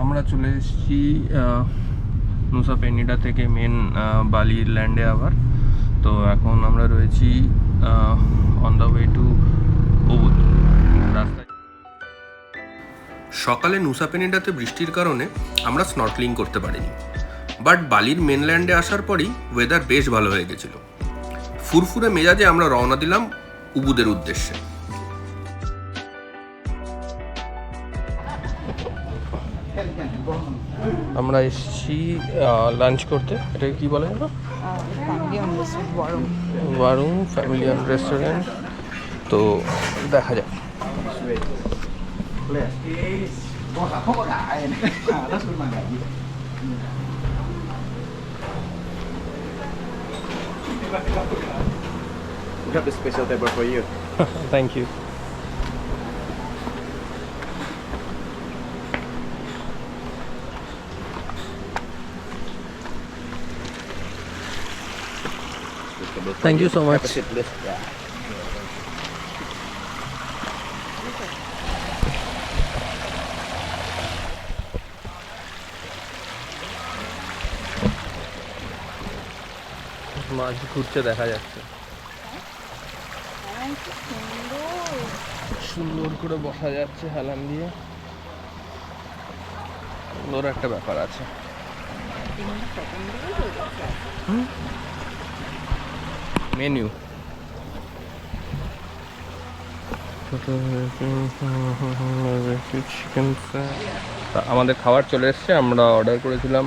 আমরা চলে এসেছি নুসা পেনিডা থেকে মেন বালির ল্যান্ডে আবার। তো এখন আমরা রয়েছি on the way to Ubud রাস্তায়। সকালে নুসা পেনিডাতে বৃষ্টির কারণে আমরা স্নর্কলিং করতে পারিনি। বাট বালির মেনল্যান্ডে আসার পরই ওয়েদার বেশ ভালো হয়ে গেছিল। ফুরফুরে মেজাজে আমরা রওনা দিলাম উবুদের উদ্দেশ্যে। আমরা এসেছি লাঞ্চ করতে এটা কি বলে না ওয়ারুং ফ্যামিলিয়ান রেস্টুরেন্ট তো দেখা যাক We have a special table for you. Thank you Thank you so much. Have a. Yeah. মাছ ঘুরছে দেখা যাচ্ছে সুন্দর করে বসা যাচ্ছে হেলান দিয়ে সুন্দর একটা ব্যাপার আছে মেনু চিকেন আমাদের খাবার চলে এসছে, আমরা অর্ডার করেছিলাম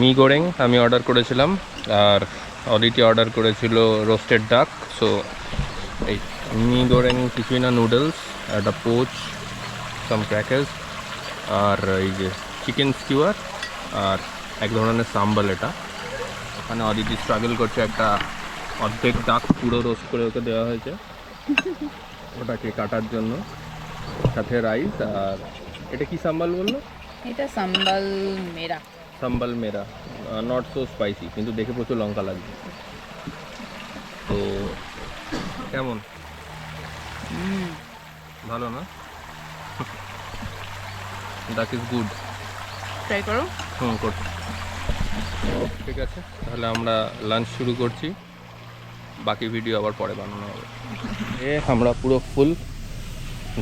মি গোরেং আমি অর্ডার করেছিলাম, আর অদিতি অর্ডার করেছিল রোস্টেড ডাক সো এই মি গোরেং কিছুই না নুডলস একটা পোচ সাম ক্র্যাকার্স আর এই যে চিকেন স্কিউয়ার আর এক ধরনের সাম্বাল এটা। ওখানে অদিতি স্ট্রাগল করছে একটা অর্ধেক ডাক পুরো রোস্ট করে ওকে দেওয়া হয়েছে। ওটাকে কাটার জন্য। সাথে রাইস আর এটা কি সাম্বাল বলল? এটা সাম্বাল মেরা। সাম্বাল মেরা। নট সো স্পাইসি কিন্তু দেখে প্রচুর লঙ্কা লাগবে। তো কেমন? ভালো না? দ্যাট ইজ গুড ট্রাই করো। হুম করছি। ঠিক আছে তাহলে আমরা লাঞ্চ শুরু করছি। বাকি ভিডিও আবার পরে বানানো হবে। এ আমরা পুরো ফুল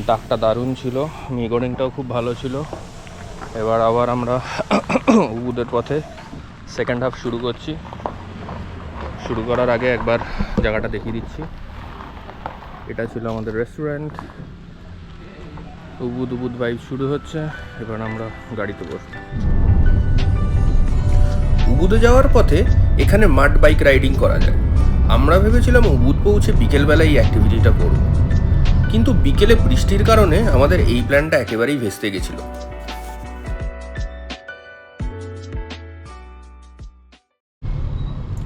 ডাকটা দারুণ ছিল মিগোরিংটাও খুব ভালো ছিল। এবার আবার আমরা উবুদের পথে সেকেন্ড হাফ শুরু করছি। শুরু করার আগে একবার জায়গাটা দেখিয়ে দিচ্ছি। এটা ছিল আমাদের রেস্টুরেন্ট উবুদ উবুদ ভাইব শুরু হচ্ছে এবার আমরা গাড়িতে বসবো। উবুদে যাওয়ার পথে এখানে মাঠ বাইক রাইডিং করা যায়। আমরা ভেবেছিলাম উবুদ পৌঁছে বিকেলবেলায় এই অ্যাক্টিভিটিটা করব। কিন্তু বিকেলে বৃষ্টির কারণে আমাদের এই প্ল্যানটা একেবারেই ভেস্তে গেছিল।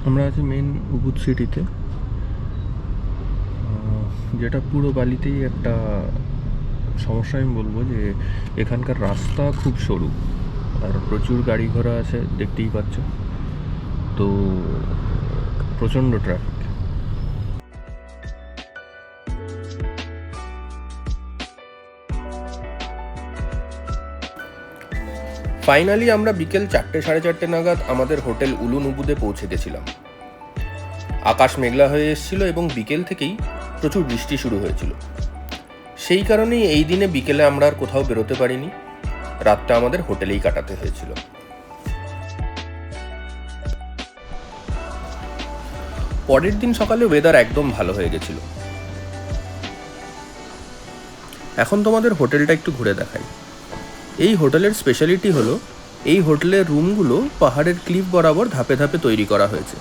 আমরা আছি মেন উবুদ সিটিতে যেটা পুরো বালিতেই একটা সমস্যা আমি বলব যে, এখানকার রাস্তা খুব সরু। আর প্রচুর গাড়ি ঘোড়া আছে, দেখতেই পাচ্ছ। তো, প্রচণ্ড ট্রাফিক ফাইনালি আমরা বিকেল চারটে, সাড়ে চারটে নাগাদ আমাদের হোটেল উলুন উবুদে পৌঁছে গেছিলাম। আকাশ মেঘলা হয়ে এসেছিল এবং বিকেল থেকেই প্রচুর বৃষ্টি শুরু হয়েছিল। সেই কারণেই এই দিনে বিকেলে আমরা আর কোথাও বেরোতে পারিনি। রাতটা আমাদের হোটেলেই কাটাতে হয়েছিল। পরের দিন সকালে ওয়েদার একদম ভালো হয়ে গেছিল। এখন তোমাদের হোটেলটা একটু ঘুরে দেখাই। এই হোটেলের স্পেশালিটি হলো, এই হোটেলের রুমগুলো পাহাড়ের ক্লিফ বরাবর ধাপে ধাপে তৈরি করা হয়েছে।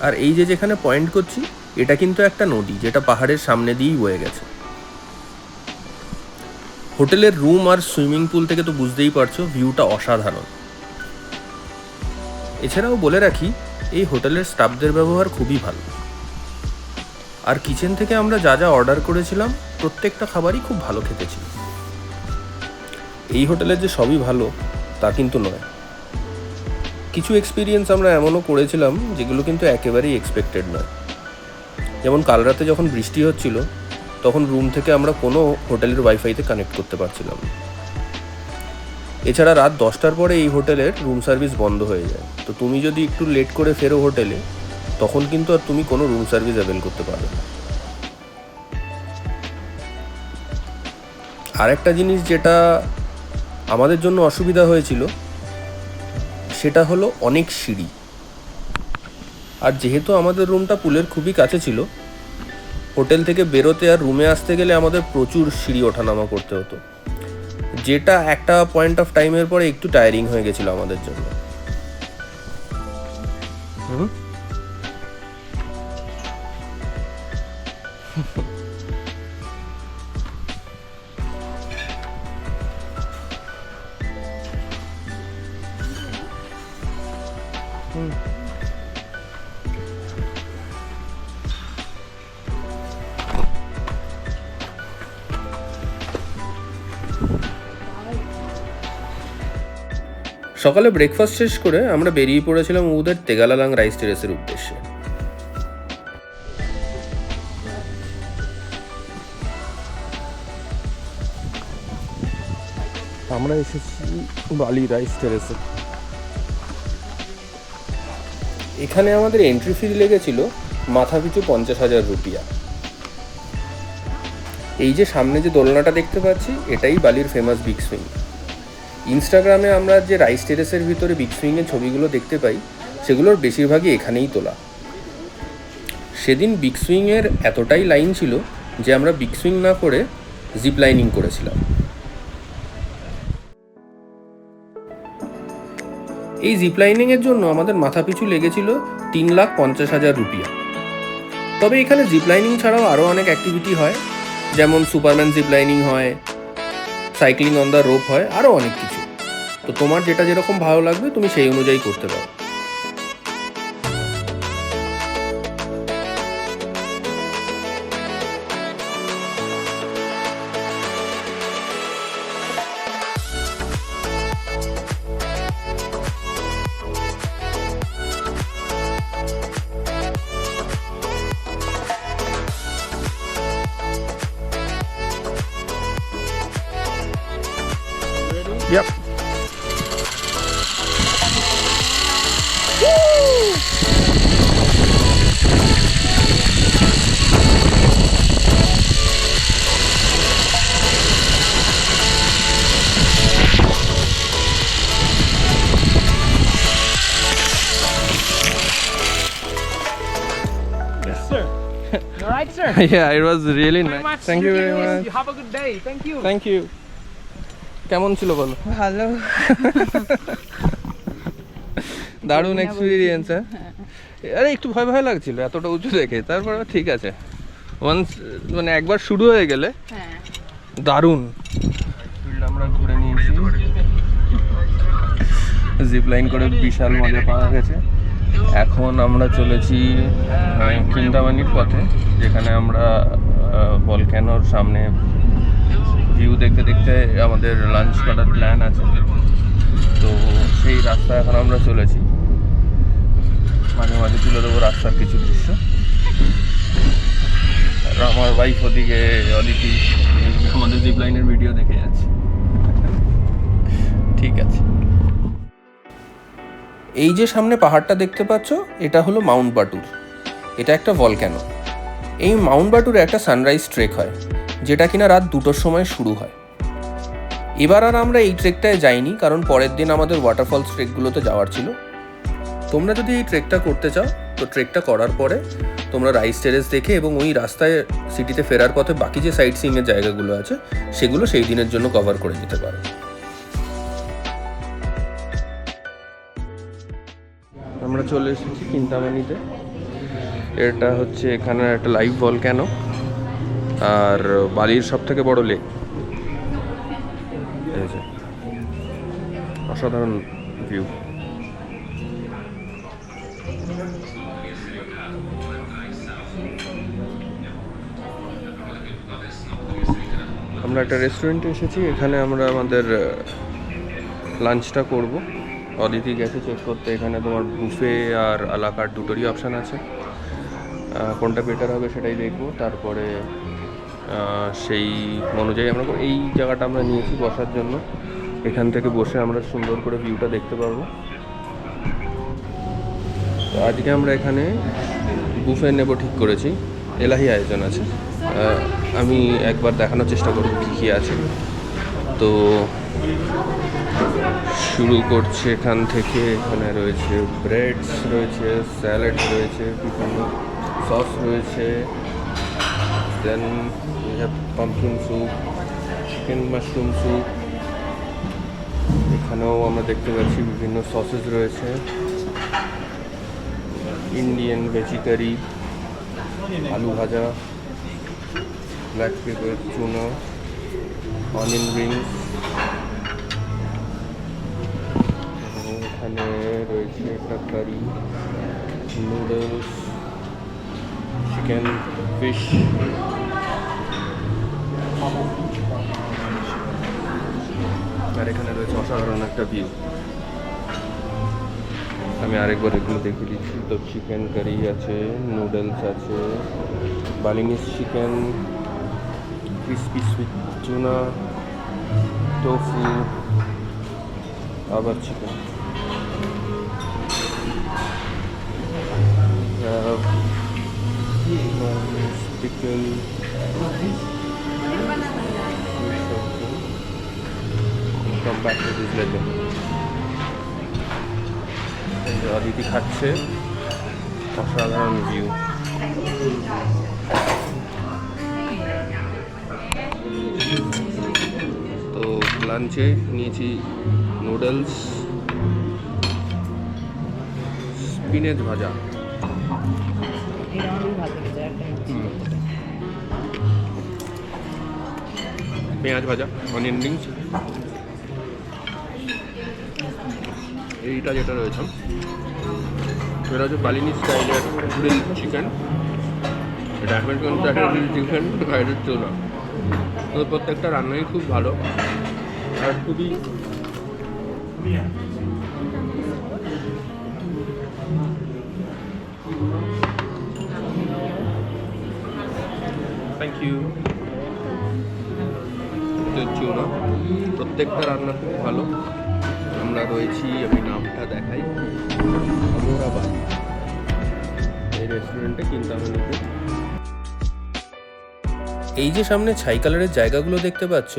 আর এই যে যেখানে পয়েন্ট করছি, এটা কিন্তু একটা নদী, যেটা পাহাড়ের সামনে দিয়েই বয়ে গেছে। হোটেলের রুম আর সুইমিং পুল থেকে তো বুঝতেই পারছ ভিউটা অসাধারণ। এছাড়াও বলে রাখি, এই হোটেলের স্টাফদের ব্যবহার খুবই ভালো। আর কিচেন থেকে আমরা যা যা অর্ডার করেছিলাম, প্রত্যেকটা খাবারই খুব ভালো খেতে ছিল এই হোটেলের যে সবই ভালো, তা কিন্তু নয়। কিছু এক্সপিরিয়েন্স আমরা এমনও করেছিলাম, যেগুলো কিন্তু একেবারেই এক্সপেক্টেড নয়। যেমন কাল রাতে যখন বৃষ্টি হচ্ছিল, তখন রুম থেকে আমরা কোনো হোটেলের ওয়াইফাইতে কানেক্ট করতে পারছিলাম এছাড়া রাত দশটার পরে এই হোটেলের রুম সার্ভিস বন্ধ হয়ে যায়। তো তুমি যদি একটু লেট করে ফেরো হোটেলে, তখন কিন্তু আর তুমি কোনো রুম সার্ভিস অ্যাভেল করতে পারবে না। আরেকটা জিনিস যেটা আমাদের জন্য অসুবিধা হয়েছিল। সেটা হলো অনেক সিঁড়ি। আর যেহেতু আমাদের রুমটা পুলের খুবই কাছে ছিল, হোটেল থেকে বেরোতে আর রুমে আসতে গেলে আমাদের প্রচুর সিঁড়ি ওঠানামা করতে হতো। যেটা একটা পয়েন্ট অফ টাইমের পরে একটু টায়ারিং হয়ে গেছিল আমাদের জন্য। হুম? সকালে ব্রেকফাস্ট শেষ করে আমরা বেরিয়ে পড়েছিলাম উদের তেগালালাং রাইস টেরেসের উদ্দেশ্যে। আমরা এসেছি বালি রাইস টেরেসে এখানে আমাদের এন্ট্রি ফি লেগেছিল মাথা পিছু পঞ্চাশ হাজার রুপিয়া। এই যে সামনে যে দোলনাটা দেখতে পাচ্ছি এটাই বালির ফেমাস বিগ সুইং ইনস্টাগ্রামে আমরা যে রাইস টেরেসের ভিতরে বিগ সুইংয়ের ছবিগুলো দেখতে পাই, সেগুলোর বেশিরভাগই এখানেই তোলা। সেদিন বিগ সুইংয়ের এতটাই লাইন ছিল যে আমরা বিগ সুইং না করে জিপ লাইনিং করেছিলাম। এই জিপ লাইনিংয়ের জন্য আমাদের মাথাপিছু লেগেছিল তিন লাখ পঞ্চাশ হাজার রুপিয়া। তবে এখানে জিপ লাইনিং ছাড়াও আরও অনেক অ্যাক্টিভিটি হয়, যেমন সুপারম্যান জিপ লাইনিং হয় সাইক্লিং অন দ্য রোপ হয়, আরও অনেক কিছু। তো তোমার যেটা যেরকম ভালো লাগবে তুমি সেই অনুযায়ী করতে পারো Yep. Sir. yeah, it was really nice. much. Thank you very much. You have a good day. Thank you. Thank you কেমন ছিল বলো ভালো দারুণ এক্সপিরিয়েন্স হ্যাঁ আরে একটু ভয় ভয় লাগছিল এতটা উঁচু দেখে তারপর ঠিক আছে ওয়ান্স মানে একবার শুরু হয়ে গেলে হ্যাঁ দারুণ আমরা ঘুরে নিয়েছি জিপ লাইন করে বিশাল মজা পাওয়া গেছে এখন আমরা চলেছি কিন্দামানির পথে যেখানে আমরা ভলক্যানোর সামনে ভিউ দেখতে দেখতে আমাদের লাঞ্চ করার প্ল্যান আছে। তো সেই রাস্তা এখন আমরা চলেছি। মাঝে মাঝে তুলে দেবো রাস্তার কিছু দৃশ্য। আমার ওয়াইফ ওদিকে, অদিতি, আমাদের জিপ লাইনের ভিডিও দেখে যাচ্ছে। ঠিক আছে। এই যে সামনে পাহাড়টা দেখতে পাচ্ছ, এটা হলো মাউন্ট বাটুর। এটা একটা ভলক্যানো এই মাউন্ট বাটুরে একটা সানরাইজ ট্রেক হয়, যেটা কিনা রাত দুটোর সময় শুরু হয়। এবার আর আমরা এই ট্রেকটায় যাইনি, কারণ পরের দিন আমাদের ওয়াটারফলস ট্রেকগুলোতে যাওয়ার ছিল। তোমরা যদি এই ট্রেকটা করতে চাও, তো ট্রেকটা করার পরে তোমরা রাইস টেরেস দেখে এবং ওই রাস্তায় সিটিতে ফেরার পথে বাকি যে সাইট সিইংয়ের জায়গাগুলো আছে, সেগুলো সেই দিনের জন্য কভার করে দিতে পারো। আমরা চলে এসেছি চিন্তামানিতে এটা হচ্ছে এখানে একটা লাইভ বল কেন? আর বালির সব থেকে বড় লেক অসাধারণ ভিউ আমরা একটা রেস্টুরেন্টে এসেছি, এখানে আমরা আমাদের লাঞ্চটা করব। অদিতি গেছে চেক করতে, এখানে তোমার বুফে আর আলাকার দুটোরই অপশান আছে। কোনটা বেটার হবে সেটাই দেখব। তারপরে সেই অনুযায়ী আমরা এই জায়গাটা আমরা নিয়েছি বসার জন্য। এখান থেকে বসে আমরা সুন্দর করে ভিউটা দেখতে পারব। তো আজকে আমরা এখানে বুফে নেব ঠিক করেছি। এলাহি আয়োজন আছে। আমি একবার দেখানোর চেষ্টা করব কী কী আছে। তো শুরু করছে এখান থেকে। এখানে রয়েছে ব্রেডস রয়েছে স্যালাড রয়েছে বিভিন্ন সস রয়েছে then we have pumpkin soup chicken mushroom soup এখানেও আমরা দেখতে পাচ্ছি বিভিন্ন সসেস রয়েছে। ইন্ডিয়ান ভেজি কারি আলু ভাজা ব্ল্যাক পেপার চুনো অনিয়ন রিংস এখানে রয়েছে একটা কারি নুডলস চিকেন ফিশ আর এখানে রয়েছে অসাধারণ একটা ভিউ আমি আরেকবার এগুলো দেখিয়ে দিচ্ছি। তো চিকেন কারি আছে নুডলস আছে বালিনিস চিকেন ক্রিসপি সুইট চুনা টোফু আবার চিকেন this later. এই যে অদিতি খাচ্ছে। অসাধারণ ভিউ তো লাঞ্চে নিয়েছি নুডলস স্পিনেচ ভাজা। পেঁয়াজ ভাজা অনিয়ন রিংস এইটা যেটা রয়েছে। এটা হচ্ছে বালিনি স্টাইলের গ্রিল চিকেন এটা স্টাইলের গ্রিল চিকেন এটা চোলা প্রত্যেকটা রান্নাই খুব ভালো। আর খুবই ইউ চুনা প্রত্যেকটা রান্না খুব ভালো। আমরা রয়েছি আমি নামটা দেখাই। আমোরাবাদ এই রেস্টুরেন্টে চিন্তামণিতে এই যে সামনে ছাই কালারের জায়গাগুলো দেখতে পাচ্ছ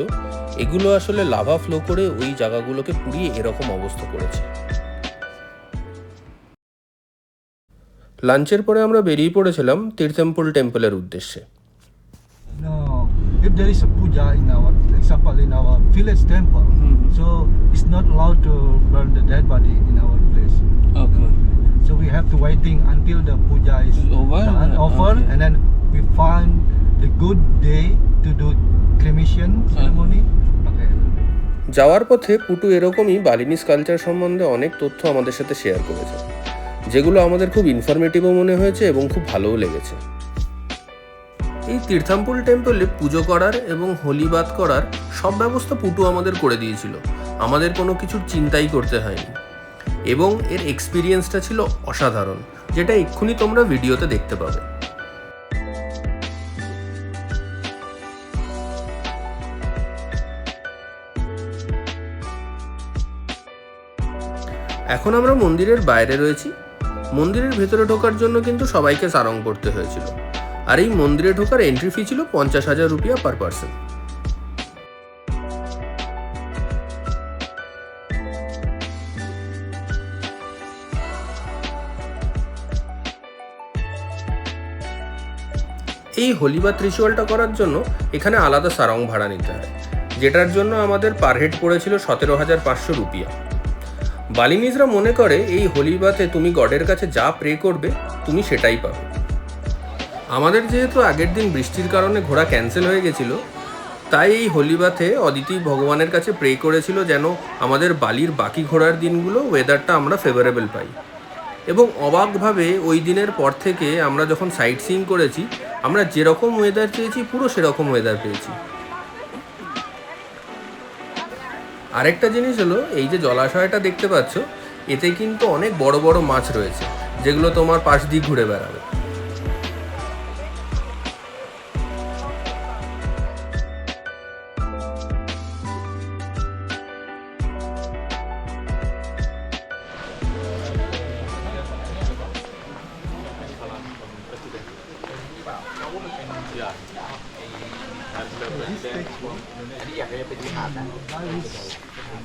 এগুলো আসলে লাভা ফ্লো করে ওই জায়গাগুলোকে পুড়িয়ে এরকম অবস্থা করেছে। লাঞ্চের পরে আমরা বেরিয়ে পড়েছিলাম তীর্থেম্পুল টেম্পলের উদ্দেশ্যে। There is a puja in our, example, in our village temple, mm-hmm. so it's not allowed to burn the dead body in our place. Okay. So we have to waiting until the puja is Over? done, over, Okay. and then we find the good day to do cremation ceremony. Okay. যাওয়ার পথে পুটু এরকমই বালিনি sculpture সম্বন্ধে অনেক তথ্য আমাদের সাথে share করেছে যেগুলো আমাদের খুব ইনফরমেটিভও মনে হয়েছে এবং খুব ভালোও লেগেছে এই তীর্থাম্পুল টেম্পলে পুজো করার এবং হোলিবাদ করার সব ব্যবস্থা পুটু আমাদের করে দিয়েছিল। আমাদের কোনো কিছুর চিন্তাই করতে হয়নি। এবং এর এক্সপিরিয়েন্সটা ছিল অসাধারণ, যেটা এক্ষুনি তোমরা ভিডিওতে দেখতে পাবে। এখন আমরা মন্দিরের বাইরে রয়েছি। মন্দিরের ভেতরে ঢোকার জন্য কিন্তু সবাইকে সারং করতে হয়েছিল। আর এই মন্দিরে ঢোকার এন্ট্রি ফি ছিল পঞ্চাশ হাজার রুপিয়া পার পার্সন এই হোলিবাত রিচুয়ালটা করার জন্য এখানে আলাদা সারং ভাড়া নিতে হয়, যেটার জন্য আমাদের পার হেড পড়েছিল সতেরো হাজার পাঁচশো রুপিয়া বালিনিজরা মনে করে, এই হোলিবাতে তুমি গডের কাছে যা প্রে করবে, তুমি সেটাই পাবে। আমাদের যেহেতু আগের দিন বৃষ্টির কারণে ঘোড়া ক্যান্সেল হয়ে গেছিল, তাই এই হোলিবাথে অদিতি ভগবানের কাছে প্রে করেছিল যেন আমাদের বালির বাকি ঘোরার দিনগুলো ওয়েদারটা আমরা ফেভারেবল পাই। এবং অবাকভাবে ওই দিনের পর থেকে আমরা যখন সাইট সিইং করেছি, আমরা যেরকম ওয়েদার চেয়েছি পুরো সেরকম ওয়েদার পেয়েছি। আরেকটা জিনিস হলো, এই যে জলাশয়টা দেখতে পাচ্ছ, এতে কিন্তু অনেক বড় বড় মাছ রয়েছে, যেগুলো তোমার পাশ দিয়ে ঘুরে বেড়াবে।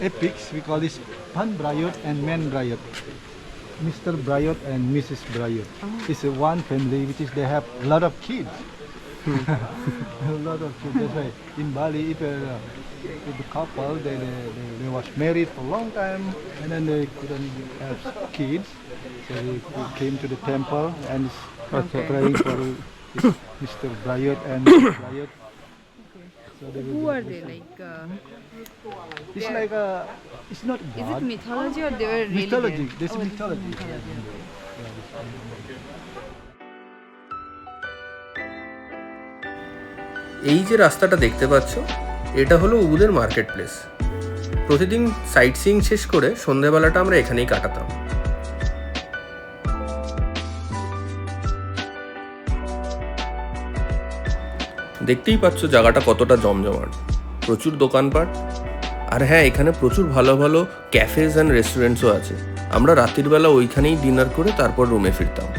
Epics, we call this Pan Bryot and Man Bryot. Mr. Bryot and Mrs. Bryot. Oh. It's a one family which is they have a lot of kids. Hmm. a lot of kids. That's why in Bali, if a, if a couple they, they, they, they was married for a long time and then they couldn't have kids, so they, came to the temple and Okay. praying for Mr. Bryot and Mrs. Bryot. So Who are they? Like, uh, It's like a, it's not God. is it mythology or they were really mythology. there? This Oh, it's mythology. এই যে রাস্তাটা দেখতে পাচ্ছ এটা হলো উবুদের market place প্রতিদিন sightseeing শেষ করে সন্ধেবেলাটা আমরা এখানেই কাটাতাম দেখতেই পাচ্ছ জায়গাটা কতটা জমজমাট। প্রচুর দোকানপাট। আর হ্যাঁ এখানে প্রচুর ভালো ভালো ক্যাফেজ অ্যান্ড রেস্টুরেন্টসও আছে। আমরা রাতের বেলা ওইখানেই ডিনার করে তারপর রুমে ফিরতাম।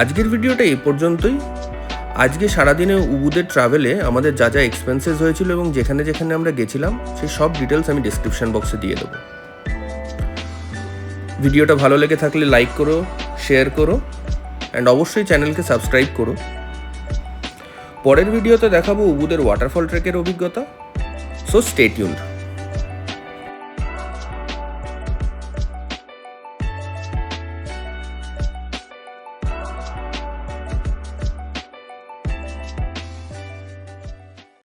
আজকের ভিডিওটা এই পর্যন্তই। আজকে সারাদিনে উবুদের ট্রাভেলে আমাদের যা যা এক্সপেন্সেস হয়েছিল এবং যেখানে যেখানে আমরা গেছিলাম সেই সব ডিটেলস আমি ডিসক্রিপশন বক্সে দিয়ে দেবো। ভিডিওটা ভালো লেগে থাকলে লাইক করো শেয়ার করো অ্যান্ড অবশ্যই চ্যানেলকে সাবস্ক্রাইব করো। পরের ভিডিওতে দেখাবো উবুদের ওয়াটারফল ট্রেকের অভিজ্ঞতা। So stay tuned